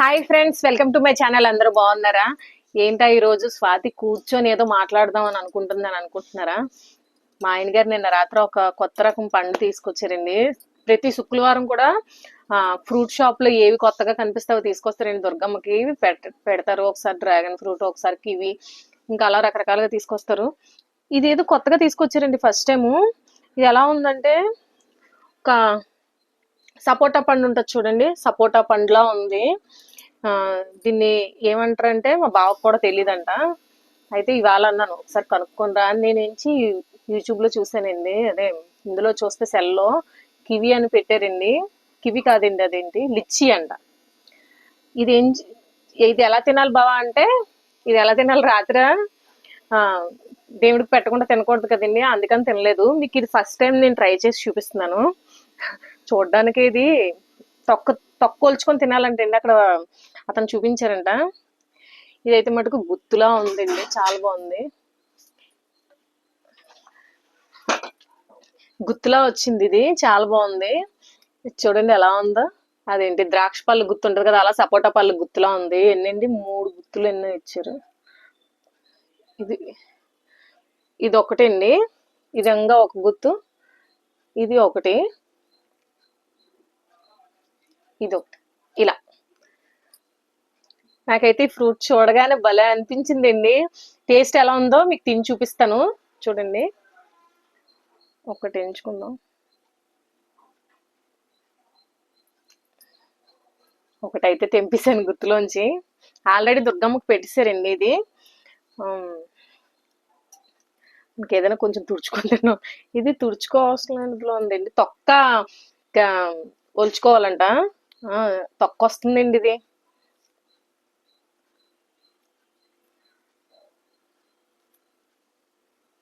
Hi friends welcome to my channel అందరూ బాగున్నారా? ఏంటా ఈరోజు స్వాతి కూర్చొని ఏదో మాట్లాడదాం అని అనుకుంటుందని అనుకుంటున్నారా? మా ఆయన గారు నిన్న రాత్రి ఒక కొత్త రకం పండు తీసుకొచ్చారండి. ప్రతి శుక్రవారం కూడా ఫ్రూట్ షాప్లో ఏవి కొత్తగా కనిపిస్తావో తీసుకొస్తారండి దుర్గమ్మకి. పెట్ పెడతారు. ఒకసారి డ్రాగన్ ఫ్రూట్ ఒకసారి కివి. ఇంకా అలా రకరకాలుగా తీసుకొస్తారు. ఇది ఏదో కొత్తగా తీసుకొచ్చారండి ఫస్ట్ టైము. ఇది ఎలా ఉందంటే ఒక సపోటా పండు ఉంటుంది చూడండి. సపోటా పండులా ఉంది. దీన్ని ఏమంటారంటే మా బావకు కూడా తెలియదంట అయితే ఇవాళ అన్నాను ఒకసారి కనుక్కొని రా. అని నేను ఏంచి యూట్యూబ్లో చూసానండి అదే ఇందులో చూస్తే సెల్లో కివి అని పెట్టారండి. కివి కాదండి అదేంటి? లిచ్చి అంట. ఇది ఏం ఇది ఎలా తినాలి బావా అంటే ఇది ఎలా తినాలి రాత్రి? దేవుడికి పెట్టకుండా తినకూడదు కదండి అందుకని తినలేదు. మీకు ఇది ఫస్ట్ టైం నేను ట్రై చేసి చూపిస్తున్నాను. చూడడానికి ఇది తొక్క తొక్క కొల్చుకొని తినాలంటే అండి అక్కడ అతను చూపించారంట. ఇదైతే మటుకు గుత్తులా ఉందండి. చాలా బాగుంది. గుత్తులా వచ్చింది ఇది. చాలా బాగుంది. చూడండి ఎలా ఉందో. అదేంటి? ద్రాక్ష పళ్ళు గుత్తు ఉంటుంది కదా అలా సపోటా పళ్ళు గుత్తులా ఉంది. ఎన్నండి? మూడు గుత్తులు ఎన్నో ఇచ్చారు. ఇది ఇది ఒకటండి ఇదంగా ఒక గుత్తు. ఇది ఒకటి. ఇది ఒకటి ఇలా. నాకైతే ఈ ఫ్రూట్ చూడగానే భలే అనిపించిందండి. టేస్ట్ ఎలా ఉందో మీకు తిని చూపిస్తాను. చూడండి. ఒకటి ఎంచుకుందాం. ఒకటైతే తెంపేశాను గుర్తులోంచి ఆల్రెడీ దుర్గమ్మకి పెట్టేశారండి ఇది. ఇంకేదైనా కొంచెం తుడుచుకుంటాను. ఇది తుడుచుకోవాల్సిన ఉందండి. తొక్క ఒలుచుకోవాలంట. ఆ, తొక్క వస్తుందండి ఇది.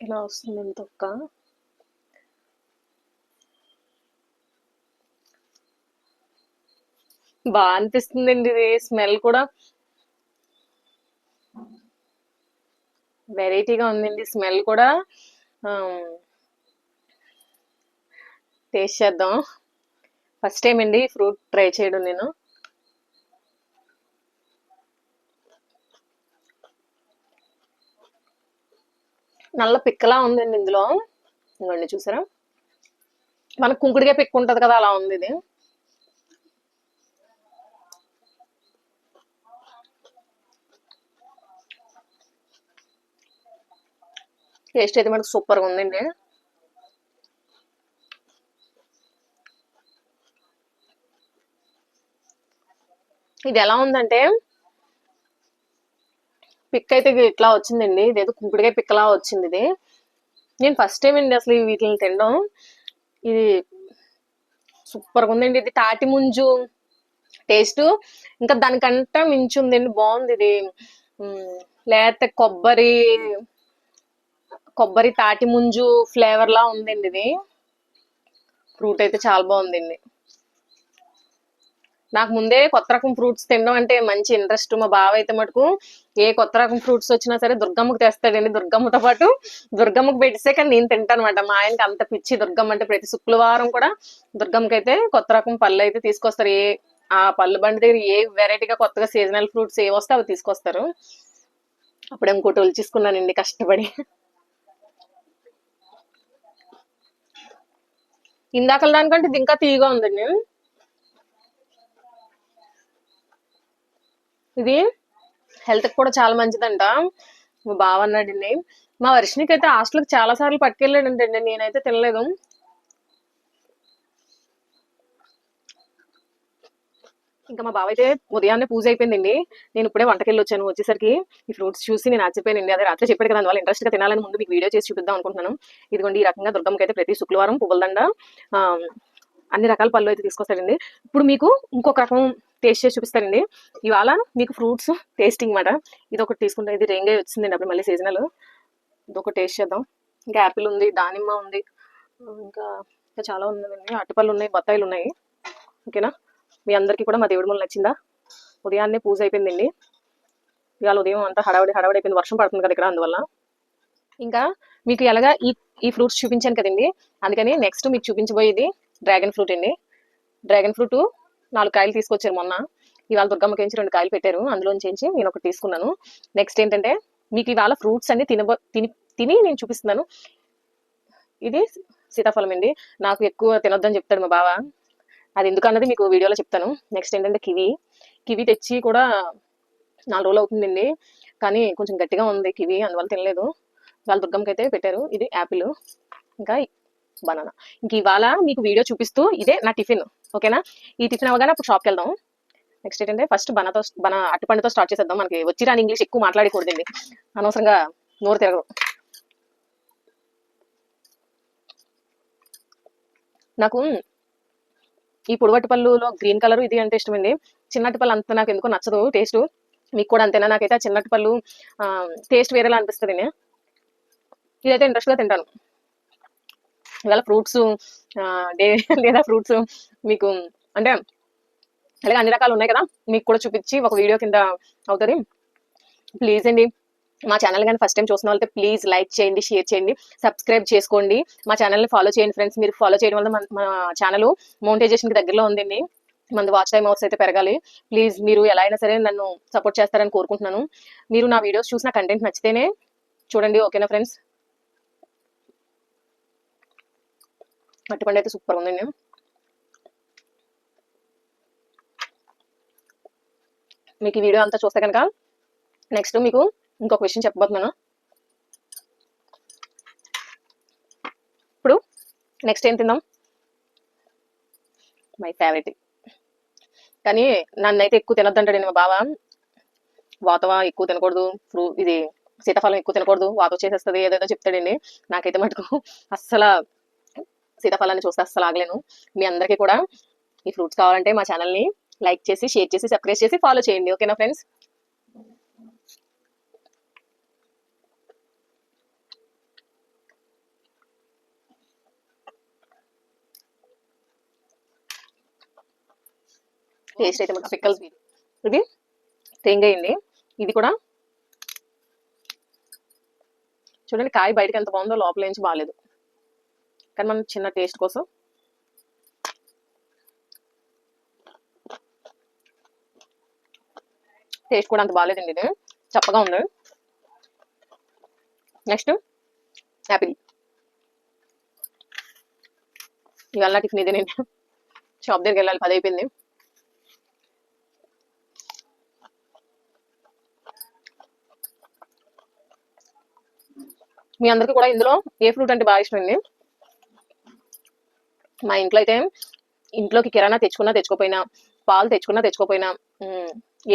ఇలా వస్తుందండి తొక్క. బాగా అనిపిస్తుందండి ఇది స్మెల్ కూడా. వెరైటీగా ఉందండి స్మెల్ కూడా. టేస్ట్ చేద్దాం. ఫస్ట్ టైం అండి ఫ్రూట్ ట్రై చేయడం నేను. నల్ల పిక్కలా ఉందండి ఇందులో. ఇంకోండి చూసారా? మనకు కుంకుడిగా పిక్క ఉంటుంది కదా అలా ఉంది ఇది. టేస్ట్ అయితే మనకు సూపర్గా ఉందండి. ఇది ఎలా ఉందంటే పిక్ అయితే ఇట్లా వచ్చిందండి. ఇదేదో కుంకుడికాయ పిక్కలా వచ్చింది ఇది నేను ఫస్ట్ టైం అండి అసలు వీటిని తినడం. ఇది సూపర్గా ఉందండి. ఇది తాటి ముంజు టేస్ట్. ఇంకా దానికంటే మించి ఉందండి. బాగుంది ఇది. లేకపోతే కొబ్బరి కొబ్బరి తాటి ముంజు ఫ్లేవర్ లా ఉందండి ఇది. ఫ్రూట్ అయితే చాలా బాగుందండి. నాకు ముందే కొత్త రకం ఫ్రూట్స్ తినడం అంటే మంచి ఇంట్రెస్ట్. మా బావ అయితే మటుకు ఏ కొత్త రకం ఫ్రూట్స్ వచ్చినా సరే దుర్గమ్మకు తెస్తాడండి. దుర్గమ్మతో పాటు దుర్గమ్మకు పెట్టిస్తే కానీ నేను తింటాను అనమాట మా ఆయనకి అంత పిచ్చి దుర్గమ్మ అంటే ప్రతి శుక్రవారం కూడా దుర్గమ్మకి అయితే కొత్త రకం పళ్ళు అయితే తీసుకొస్తారు. ఏ ఆ పళ్ళు బండి దగ్గర ఏ వెరైటీగా కొత్తగా సీజనల్ ఫ్రూట్స్ ఏ వస్తే అవి తీసుకొస్తారు. అప్పుడు ఇంకోటి ఒలిచేసుకున్నానండి కష్టపడి. ఇందాకల దానికంటే ఇది ఇంకా తీయగా ఉందండి. ఇది హెల్త్ కూడా చాలా మంచిదంట. మా బావ అన్నాడండి మా వర్షినికి అయితే హాస్టల్కి చాలా సార్లు పట్టుకెళ్ళాడంటండి. నేనైతే తినలేదు. ఇంకా మా బావ అయితే ఉదయాన్నే పూజ అయిపోయిందండి. నేను ఇప్పుడే వంటకెళ్ళి వచ్చాను. వచ్చేసరికి ఈ ఫ్రూట్స్ చూసి నేను ఆశ్చర్యపోయానండి. అదే రాత్రి చెప్పాడు కదా అందువల్ల ఇంట్రెస్ట్గా తినాలని ముందు మీకు వీడియో చేసి చూపిద్దాం అనుకుంటున్నాను. ఇదిగోండి ఈ రకంగా దుర్గమ్మకి అయితే ప్రతి శుక్రవారం పువ్వులదండ అన్ని రకాల పళ్ళు అయితే తీసుకొస్తాడండి. ఇప్పుడు మీకు ఇంకొక రకం టేస్ట్ చేసి చూపిస్తానండి. ఇవాళ మీకు ఫ్రూట్స్ టేస్టింగ్ మాట. ఇది ఒకటి తీసుకుంటే. ఇది రేంగే వచ్చిందండి అప్పుడు మళ్ళీ సీజనల్. ఇదొక టేస్ట్ చేద్దాం. ఇంకా యాపిల్ ఉంది దానిమ్మ ఉంది. ఇంకా ఇంకా చాలా ఉందండి అరటిపళ్ళు ఉన్నాయి బత్తాయిలు ఉన్నాయి. ఓకేనా? మీ అందరికీ కూడా మా దేవుడి మూల నచ్చిందా? ఉదయాన్నే పూజ అయిపోయిందండి. ఇవాళ ఉదయం అంతా హడావిడి హడావిడి అయిపోయింది. వర్షం పడుతుంది కదా ఇక్కడ అందువల్ల. ఇంకా మీకు ఎలాగా ఈ ఈ ఫ్రూట్స్ చూపించాను కదండి. అందుకని నెక్స్ట్ మీకు చూపించబోయేది డ్రాగన్ ఫ్రూట్ అండి. డ్రాగన్ ఫ్రూట్ నాలుగు కాయలు తీసుకొచ్చారు మొన్న. ఇవాళ దుర్గమ్మకి నుంచి రెండు కాయలు పెట్టారు. అందులో నుంచి నేను ఒకటి తీసుకున్నాను. నెక్స్ట్ ఏంటంటే మీకు ఇవాళ ఫ్రూట్స్ అన్ని తినబో తిని తిని నేను చూపిస్తున్నాను. ఇది సీతాఫలం అండి. నాకు ఎక్కువ తినొద్దని చెప్తాడు మా బావ. అది ఎందుకన్నది మీకు వీడియోలో చెప్తాను. నెక్స్ట్ ఏంటంటే కివి. కివి తెచ్చి కూడా నాలుగు రోజులు అవుతుందండి. కానీ కొంచెం గట్టిగా ఉంది కివి అందువల్ల తినలేదు. వాళ్ళ దుర్గమ్మకి అయితే పెట్టారు. ఇది యాపిల్. ఇంకా బనానా. ఇంక ఇవాళ మీకు వీడియో చూపిస్తూ ఇదే నా టిఫిన్. ఓకేనా? ఈ టిఫిన్ అవగానే అప్పుడు షాప్కి వెళ్దాం. నెక్స్ట్ ఏంటంటే ఫస్ట్ బనాతో బన అట్టుపండుతో స్టార్ట్ చేసేద్దాం. మనకి వచ్చి రాని ఇంగ్లీష్ ఎక్కువ మాట్లాడకూడదండి. అనవసరంగా నోరు తిరగదు. నాకు ఈ పొడవటి పళ్ళులో గ్రీన్ కలర్ ఇది అంటే ఇష్టమండి. చిన్నటి పళ్ళు అంత నాకు ఎందుకో నచ్చదు. టేస్ట్ మీకు కూడా అంతేనా? నాకైతే ఆ చిన్నటి పళ్ళు టేస్ట్ వేరేలా అనిపిస్తుంది ఇదైతే ఇంట్రెస్ట్గా తింటాను. ఇవాళ ఫ్రూట్స్ డే లేదా ఫ్రూట్స్ మీకు అంటే అలాగే అన్ని రకాలు ఉన్నాయి కదా మీకు కూడా చూపించి ఒక వీడియో కింద అవుతుంది. ప్లీజ్ అండి మా ఛానల్ కానీ ఫస్ట్ టైం చూసిన వాళ్ళతో ప్లీజ్ లైక్ చేయండి షేర్ చేయండి సబ్స్క్రైబ్ చేసుకోండి. మా ఛానల్ని ఫాలో చేయండి ఫ్రెండ్స్ మీరు ఫాలో చేయడం వల్ల మన- ఛానల్ మోనిటైజేషన్కి దగ్గరలో ఉందండి. మన వాచ్ టైం అవర్స్ అయితే పెరగాలి. ప్లీజ్ మీరు ఎలా అయినా సరే నన్ను సపోర్ట్ చేస్తారని కోరుకుంటున్నాను. మీరు నా వీడియోస్ చూసిన కంటెంట్ నచ్చితేనే చూడండి ఓకేనా ఫ్రెండ్స్? అట్టుపండు అయితే సూపర్ ఉందండి మీకు ఈ వీడియో అంతా చూస్తే కనుక నెక్స్ట్ మీకు ఇంకొక విషయం చెప్పబోతున్నాను ఇప్పుడు నెక్స్ట్ ఏం తిందాం మై ఫేవరెట్ కానీ నన్ను అయితే ఎక్కువ తినొద్దంటాడు మా బావ వాతవా ఎక్కువ తినకూడదు ఫ్రూ ఇది సీతాఫలం ఎక్కువ తినకూడదు వాత వచ్చేసేస్తుంది ఏదేదో చెప్తాడండి నాకైతే మటుకు అస్సలు సీతాఫలాన్ని చూస్తే అస్సలు ఆగలేను. మీ అందరికీ కూడా ఈ ఫ్రూట్స్ కావాలంటే మా ఛానల్ని లైక్ చేసి షేర్ చేసి సబ్స్క్రైబ్ చేసి ఫాలో చేయండి. ఓకేనా ఫ్రెండ్స్? టేస్ట్ అయితే మనకు పిక్కల్స్ ఇది తేంగయింది ఇది కూడా చూడండి కాయ బయటకు ఎంత బాగుందో లోపల నుంచి బాగాలేదు. కానీ మనం చిన్న టేస్ట్ కోసం. టేస్ట్ కూడా అంత బాగాలేదండి ఇది. చప్పగా ఉంది. Next Apple. ఇవాళ టిఫిన్ ఇదే నేను. షాప్ దగ్గరికి వెళ్ళాలి పది అయిపోయింది. మీ అందరికీ కూడా ఇందులో ఏ ఫ్రూట్ అంటే బాగా ఇష్టం అండి? మా ఇంట్లో అయితే ఇంట్లోకి కిరాణా తెచ్చుకున్నా తెచ్చుకోపోయినా పాలు తెచ్చుకున్నా తెచ్చుకోపోయినా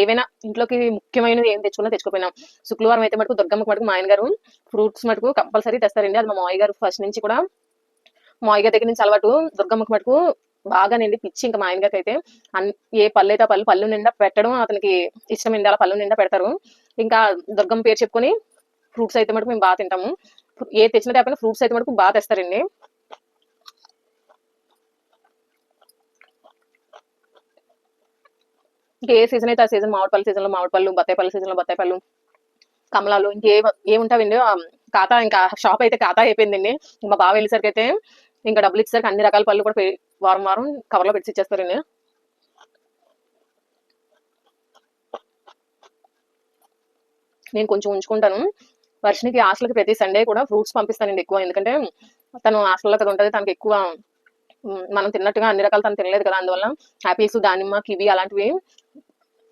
ఏవైనా ఇంట్లోకి ముఖ్యమైనవి ఏం తెచ్చుకున్నా తెచ్చుకోపోయినా. శుక్రవారం అయితే మటుకు దుర్గమ్మకి మటుకు మా ఆయన గారు ఫ్రూట్స్ మటుకు కంపల్సరీ తెస్తారండి. అది మా మావయ్య గారు ఫస్ట్ నుంచి కూడా మావయ్య గారి దగ్గర నుంచి అలవాటు దుర్గమ్మకి మటుకు బాగా నిండి పిచ్చి ఇంకా మా ఆయన గారికి అయితే ఏ పళ్ళు అయితే పళ్ళు పళ్ళు నిండా పెట్టడం అతనికి ఇష్టం అలా పళ్ళు నిండా పెడతారు. ఇంకా దుర్గమ్మ పేరు చెప్పుకొని ఫ్రూట్స్ అయితే మటుకు మేము బాగా తింటాము. ఏ తెచ్చిన తేపైనా ఫ్రూట్స్ అయితే మటుకు బాగా తెస్తారండి. ఇంకా ఏ సీజన్ అయితే ఆ సీజన్ మామిడిపల్లి సీజన్లో సీజన్లో మామిడి పళ్ళు బత్తాయి పళ్ళు కమలాలు ఇంకే ఏముంటావండి ఖాతా ఇంకా షాప్ అయితే ఖాతా అయిపోయిందండి మా బావ వెళ్ళేసరికి అయితే ఇంకా డబ్బులు ఇచ్చేసరికి అన్ని రకాల పళ్ళు కూడా వారం వారం కవర్లో పెట్టి ఇచ్చేస్తారండి. నేను కొంచెం ఉంచుకుంటాను. వర్షనికి హాస్టల్కి ప్రతి సండే కూడా ఫ్రూట్స్ పంపిస్తానండి ఎక్కువ. ఎందుకంటే తను హాస్టల్లో కదా ఉంటుంది తనకి ఎక్కువ మనం తిన్నట్టుగా అన్ని రకాలు తను తినలేదు కదా. అందువల్ల యాపిల్స్ దానిమ్మ కివి అలాంటివి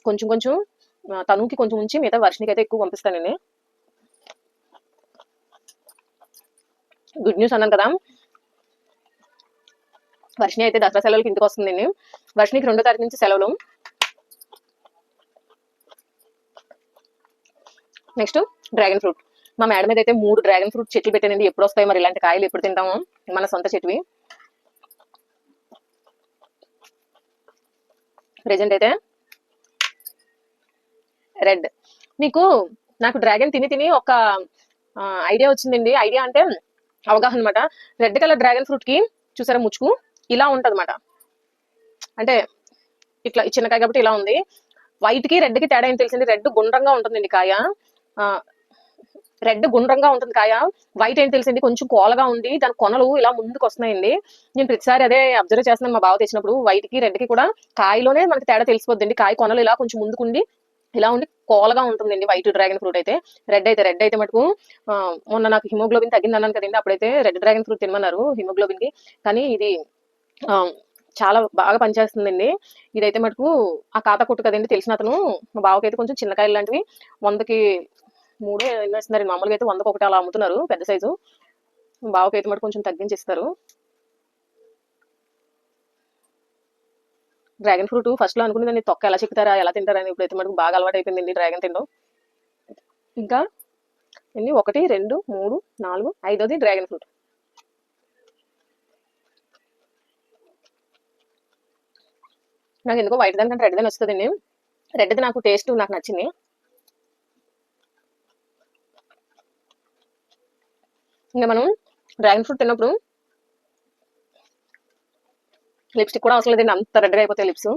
కొంచెం కొంచెం తనుకి కొంచెం ఉంచి మిగతా వర్షనికి అయితే ఎక్కువ పంపిస్తానండి గుడ్ న్యూస్ అన్నాను కదా. వర్షిణి అయితే దసరా సెలవులకి ఇంటికి వస్తుందండి వర్షిణికి రెండో తారీఖు నుంచి సెలవులు. నెక్స్ట్ డ్రాగన్ ఫ్రూట్ మా మేడం మీద అయితే మూడు డ్రాగన్ ఫ్రూట్ చెట్లు పెట్టానండి. ఎప్పుడు వస్తాయి మరి? ఇలాంటి కాయలు ఎప్పుడు తింటాము? మన సొంత చెట్టువి ప్రెజెంట్ అయితే రెడ్. మీకు నాకు డ్రాగన్ తిని తిని ఒక ఐడియా వచ్చిందండి. ఐడియా అంటే అవగాహన అనమాట రెడ్ కలర్ డ్రాగన్ ఫ్రూట్కి చూసారా ముచ్చుకు? ఇలా ఉంటది అంటే ఇట్లా చిన్నకాయ చిన్న కాయ కాబట్టి ఇలా ఉంది. వైట్కి రెడ్కి తేడా ఏం తెలిసింది? రెడ్ గుండ్రంగా ఉంటుందండి కాయ. రెడ్ గుండ్రంగా ఉంటుంది కాయ. వైట్ ఏంటి తెలిసింది? కొంచెం కోలగా ఉంది. దాని కొనలు ఇలా ముందుకు వస్తున్నాయండి. నేను ప్రతిసారి అదే అబ్జర్వ్ చేస్తున్నాను మా బావ తెచ్చినప్పుడు. వైట్కి రెడ్కి కూడా కాయలోనే మనకి తేడా తెలిసిపోద్దండి. కాయ కొనలు ఇలా కొంచెం ముందుకుండి ఇలా ఉండి కోలగా ఉంటుందండి వైట్ డ్రాగన్ ఫ్రూట్ అయితే. రెడ్ అయితే రెడ్ అయితే మటుకు మొన్న నాకు హిమోగ్లోబిన్ తగ్గింది అన్నాను కదండి అప్పుడైతే రెడ్ డ్రాగన్ ఫ్రూట్ తినమన్నారు హిమోగ్లోబిన్కి. కానీ ఇది చాలా బాగా పనిచేస్తుందండి. ఇదైతే మటుకు ఆ ఖాతా కొట్టు కదండి తెలిసిన అతను మా బావకైతే కొంచెం చిన్నకాయలు లాంటివి వందకి మూడు ఎన్నో ఇస్తున్నారు మామూలుగా అయితే వందకు ఒకటి అలా అమ్ముతున్నారు పెద్ద సైజు బావకైతే మటుకు కొంచెం తగ్గించి డ్రాగన్ ఫ్రూట్ ఫస్ట్లో అనుకునేదాన్ని తొక్క ఎలా చెక్కుతారా ఎలా తింటారా అని ఇప్పుడైతే మనకు బాగా అలవాటు అయిపోయిందండి డ్రాగన్ తినడం. ఇంకా ఎన్ని? ఒకటి రెండు మూడు నాలుగు ఐదోది డ్రాగన్ ఫ్రూట్. నాకు ఎందుకో వైట్ దానికంటే రెడ్ దాని వస్తుందండి. రెడ్ది నాకు టేస్ట్ నాకు నచ్చింది. ఇంకా మనం డ్రాగన్ ఫ్రూట్ తిన్నప్పుడు లిప్స్టిక్ కూడా అవసరం లేదండి అంత రెడ్గా అయిపోతాయి లిప్స్.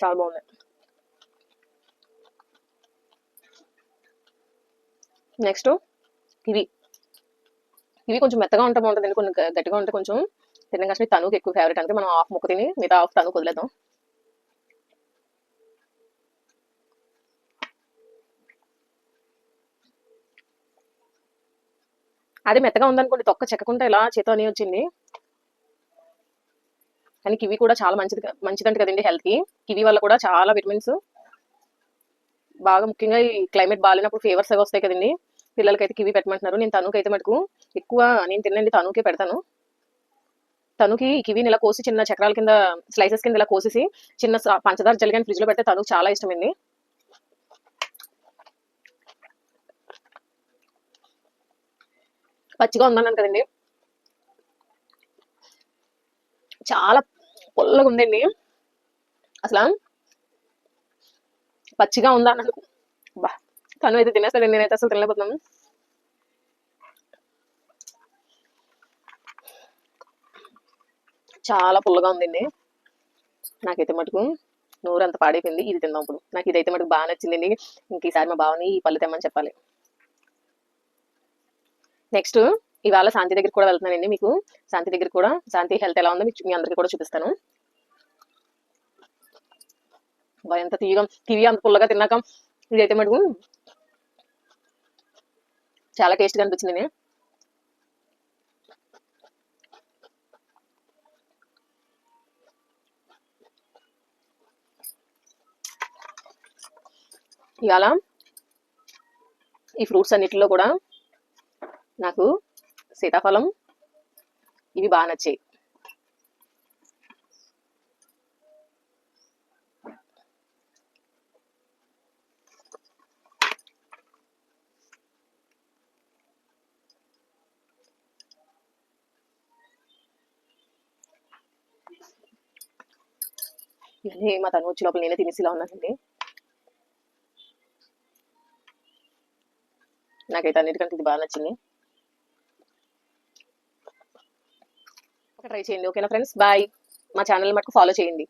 చాలా బాగుంది నెక్స్ట్ ఇవి ఇవి కొంచెం మెత్తగా ఉంటే బాగుంటుంది కొన్ని గట్టిగా ఉంటే కొంచెం తినడం కష్టం తనుకు ఎక్కువ ఫేవరెట్ అంటే మనం హాఫ్ ముక్క తిని మిగతా హాఫ్ తనుకు వదిలేద్దాం. అది మెత్తగా ఉందనుకోండి తొక్క చెక్కకుండా ఇలా చేతో అని వచ్చింది. కానీ కివి కూడా చాలా మంచిది మంచిదంట కదండి హెల్త్కి. కివి వల్ల కూడా చాలా విటమిన్స్. బాగా ముఖ్యంగా ఈ క్లైమేట్ బాగాలేనప్పుడు ఫీవర్స్ అవి వస్తాయి కదండి. పిల్లలకైతే కివి పెట్టమంటున్నారు. నేను తనుకైతే మటుకు ఎక్కువ నేను తినండి తనుకే పెడతాను. తనుకి కివీని కివిని ఇలా కోసి చిన్న చక్రాల కింద స్లైసెస్ కింద ఇలా కోసేసి చిన్న పంచదార జల్లిగాని ఫ్రిడ్జ్లో పెడితే తనుకు చాలా ఇష్టమైంది పచ్చిగా ఉందన్నాను కదండి. చాలా పుల్లగా ఉందండి. అసలు పచ్చిగా ఉందా అన్నది బా తను అయితే తినేస్తాడు నేనైతే అసలు తినలేకపోతున్నాను. చాలా పుల్లగా ఉందండి. నాకైతే మటుకు నోరు అంత పాడైపోయింది. ఇది తిందాం ఇప్పుడు. నాకు ఇదైతే మటుకు బాగా నచ్చిందండి. ఇంక ఈసారి మా బావని ఈ పళ్ళు తెమ్మని చెప్పాలి. నెక్స్ట్ ఇవాళ శాంతి దగ్గరికి కూడా వెళ్తున్నానండి మీకు. శాంతి దగ్గర కూడా. శాంతి హెల్త్ ఎలా ఉందో మీకు- మీ అందరికీ కూడా చూపిస్తాను. ఎంత తీయగా తీవి అంత పుల్లగా తిన్నాక ఇదైతే మటుకు చాలా టేస్ట్గా అనిపించింది. ఇవాళ ఈ ఫ్రూట్స్ అన్నిటిలో కూడా నాకు సీతాఫలం ఇవి బాగా నచ్చాయి. ఇవన్నీ మా తను వచ్చి లోపల నేనే తినేసి ఇలా ఉన్నానండి. నాకైతే అన్నిటికంటే ఇది బాగా నచ్చింది. ట్రై చేయండి. ఓకేనా ఫ్రెండ్స్? బాయ్. మా ఛానల్ మటుకు ఫాలో చేయండి.